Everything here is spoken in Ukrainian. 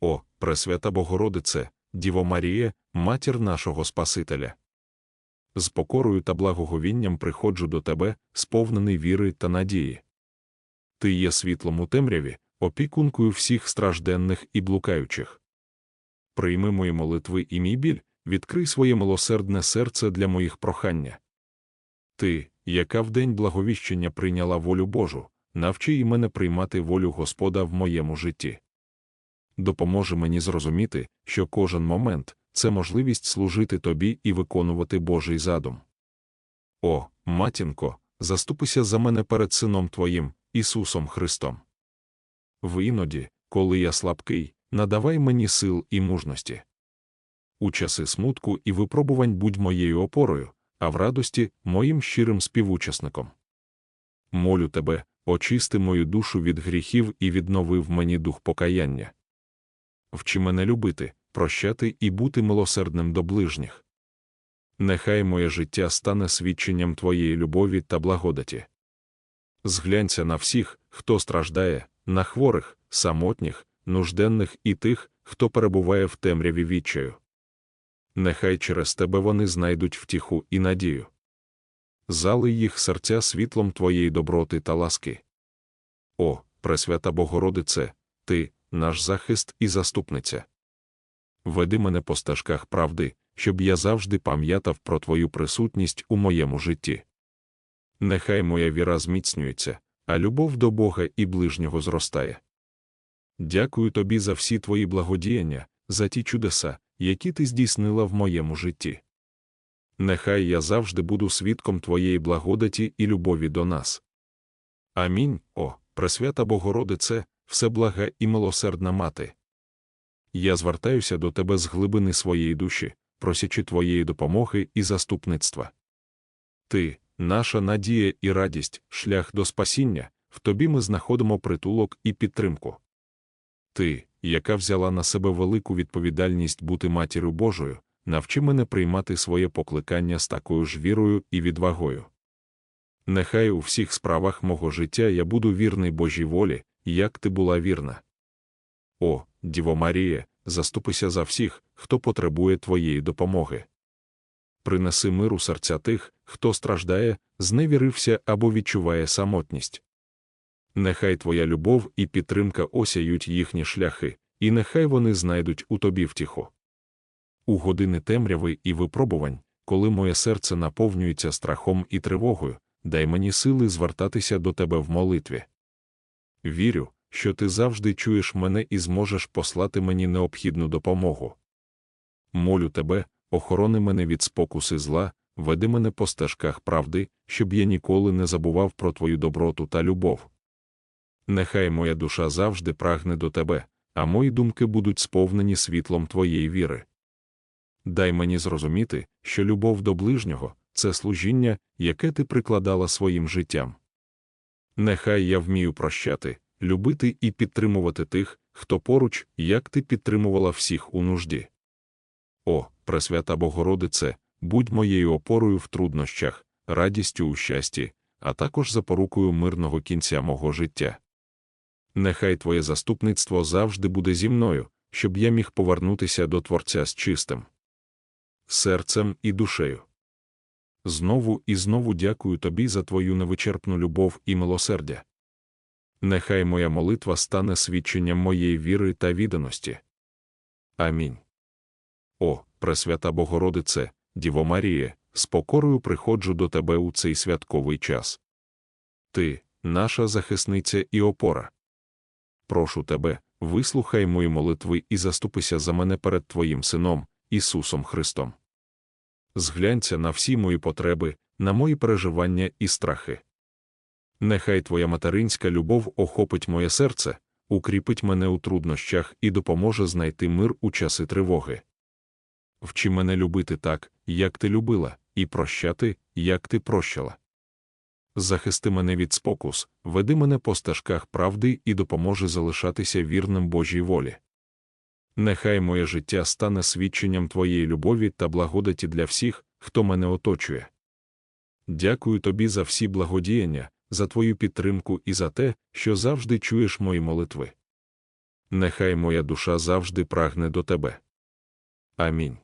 О, Пресвята Богородице, Діво Маріє, матір нашого Спасителя. З покорою та благоговінням приходжу до тебе, сповнений віри та надії. Ти є світлом у темряві, опікункою всіх стражденних і блукаючих. Прийми мої молитви і мій біль, відкрий своє милосердне серце для моїх прохання. Ти, яка в день благовіщення прийняла волю Божу, навчи і мене приймати волю Господа в моєму житті. Допоможи мені зрозуміти, що кожен момент це можливість служити тобі і виконувати Божий задум. О, матінко, заступися за мене перед Сином Твоїм, Ісусом Христом. В іноді, коли я слабкий, надавай мені сил і мужності. У часи смутку і випробувань будь моєю опорою, а в радості моїм щирим співучасником. Молю тебе, очисти мою душу від гріхів і віднови в мені дух покаяння. Вчи мене любити, прощати і бути милосердним до ближніх. Нехай моє життя стане свідченням твоєї любові та благодаті. Зглянься на всіх, хто страждає, на хворих, самотніх, нужденних і тих, хто перебуває в темряві відчаю. Нехай через тебе вони знайдуть втіху і надію. Залий їх серця світлом твоєї доброти та ласки. О, Пресвята Богородице, Ти, наш захист і заступниця. Веди мене по стежках правди, щоб я завжди пам'ятав про Твою присутність у моєму житті. Нехай моя віра зміцнюється, а любов до Бога і ближнього зростає. Дякую тобі за всі твої благодіяння, за ті чудеса, які ти здійснила в моєму житті. Нехай я завжди буду свідком твоєї благодаті і любові до нас. Амінь, о, Пресвята Богородице, всеблага і милосердна мати. Я звертаюся до тебе з глибини своєї душі, просячи твоєї допомоги і заступництва. Ти, наша надія і радість, шлях до спасіння, в тобі ми знаходимо притулок і підтримку. Ти, яка взяла на себе велику відповідальність бути матір'ю Божою, навчи мене приймати своє покликання з такою ж вірою і відвагою. Нехай у всіх справах мого життя я буду вірний Божій волі, як ти була вірна. О, Діво Маріє, заступися за всіх, хто потребує твоєї допомоги. Принеси миру серця тих, хто страждає, зневірився або відчуває самотність. Нехай твоя любов і підтримка осяють їхні шляхи, і нехай вони знайдуть у тобі втіху. У години темряви і випробувань, коли моє серце наповнюється страхом і тривогою, дай мені сили звертатися до тебе в молитві. Вірю, що ти завжди чуєш мене і зможеш послати мені необхідну допомогу. Молю тебе, охорони мене від спокуси зла, веди мене по стежках правди, щоб я ніколи не забував про твою доброту та любов. Нехай моя душа завжди прагне до тебе, а мої думки будуть сповнені світлом твоєї віри. Дай мені зрозуміти, що любов до ближнього це служіння, яке ти прикладала своїм життям. Нехай я вмію прощати, любити і підтримувати тих, хто поруч, як ти підтримувала всіх у нужді. О, Пресвята Богородице, будь моєю опорою в труднощах, радістю у щасті, а також запорукою мирного кінця мого життя. Нехай Твоє заступництво завжди буде зі мною, щоб я міг повернутися до Творця з чистим серцем і душею. Знову і знову дякую тобі за твою невичерпну любов і милосердя. Нехай моя молитва стане свідченням моєї віри та відданості. Амінь. О, Пресвята Богородице, Діво Маріє, з покорою приходжу до тебе у цей святковий час. Ти, наша захисниця і опора. Прошу тебе, вислухай мої молитви і заступися за мене перед Твоїм Сином, Ісусом Христом. Зглянься на всі мої потреби, на мої переживання і страхи. Нехай Твоя материнська любов охопить моє серце, укріпить мене у труднощах і допоможе знайти мир у часи тривоги. Вчи мене любити так, як ти любила, і прощати, як ти прощала. Захисти мене від спокус, веди мене по стежках правди і допоможи залишатися вірним Божій волі. Нехай моє життя стане свідченням Твоєї любові та благодаті для всіх, хто мене оточує. Дякую тобі за всі благодіяння, за твою підтримку і за те, що завжди чуєш мої молитви. Нехай моя душа завжди прагне до тебе. Амінь.